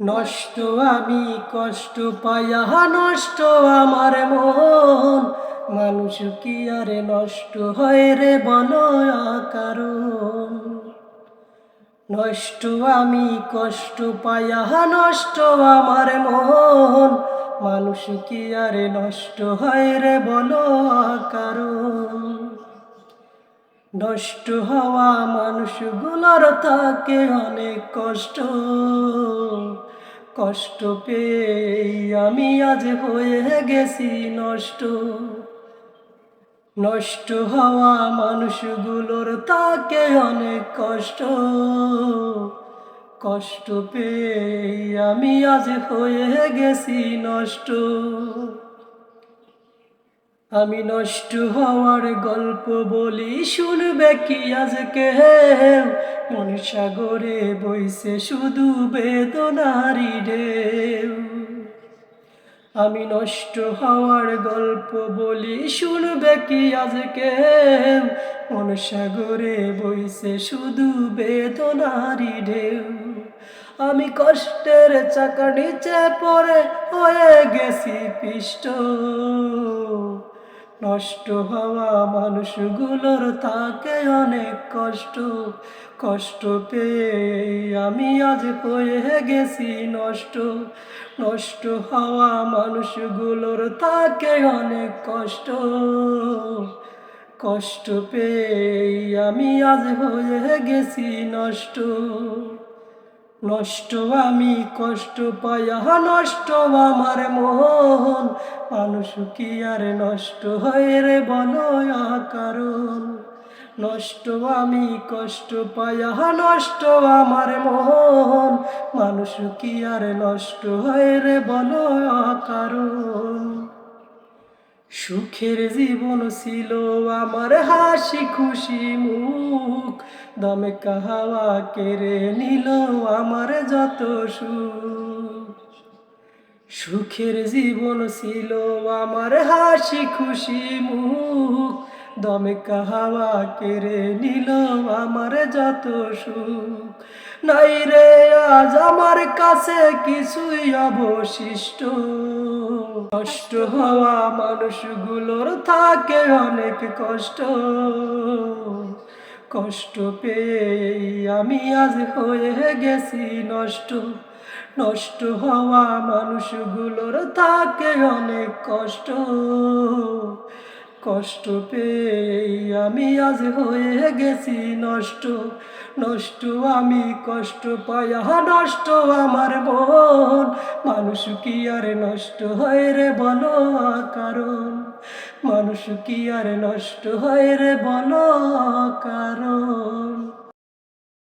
নষ্ট আমি কষ্ট পাইয়া নষ্ট আমার মন। মানুষ কি আরে নষ্ট হয় রে বলো নষ্ট আমি কষ্ট পাইয়া নষ্ট আমার মন। মানুষ কি আরে নষ্ট হয় রে বলো কারণ? নষ্ট হওয়া মানুষগুলোর তাকে অনেক কষ্ট। কষ্ট পেয়ে আমি আজ হয়ে গেছি নষ্ট। নষ্ট হওয়া মানুষগুলোর তাকে অনেক কষ্ট। কষ্ট পেয়ে আমি আজ হয়ে গেছি নষ্ট। আমি নষ্ট হওয়ার গল্প বলি, শুনবে কি আজকে? মন সাগরে বইছে শুধু বেদনারি ঢেউ। আমি নষ্ট হওয়ার গল্প বলি, শুনবে কি আজকে? মন সাগরে বইছে শুধু বেদনারি ঢেউ। আমি কষ্টের চাকা নিচে পড়ে হয়ে গেছি পিষ্ট। নষ্ট হওয়া মানুষগুলোর তাকে অনেক কষ্ট। কষ্ট পেয়ে আমি আজ হয়ে গেছি নষ্ট। নষ্ট হওয়া মানুষগুলোর তাকে অনেক কষ্ট। কষ্ট পেয়ে আমি আজ হয়ে গেছি নষ্ট। নষ্ট আমি কষ্ট পাইয়া নষ্ট আমার মন মানুষ কি আর নষ্ট হয় রে বলো কারণ। নষ্ট আমি কষ্ট পাইয়া নষ্ট আমার মন মানুষ কি আর নষ্ট হয় রে বলো কারণ। সুখের জীবন ছিল আমার হাসি খুশি মুখ। দমে কাহাওয়া কেড়ে নিল আমার যত সুখ। সুখের জীবন ছিল আমার হাসি খুশি মুখ। দমে কাহাওয়া কেড়ে নিল আমার যত সুখ। নাই রে, আজ আমার কাছে কিছুই অবশিষ্ট। কষ্ট হওয়া মানুষগুলোর থাকে অনেক কষ্ট। কষ্ট পেয়ে আমি আজ হয়ে গেছি নষ্ট। নষ্ট হওয়া মানুষগুলোর থাকে অনেক কষ্ট। কষ্ট পেয়ে আমি আজ হয়ে গেছি নষ্ট। নষ্ট আমি কষ্ট পাইয়া নষ্ট আমার বোন। মানুষ কি আর নষ্ট হয় রে বলো কারণ? মানুষ কি আর নষ্ট হয় রে বলো কারণ?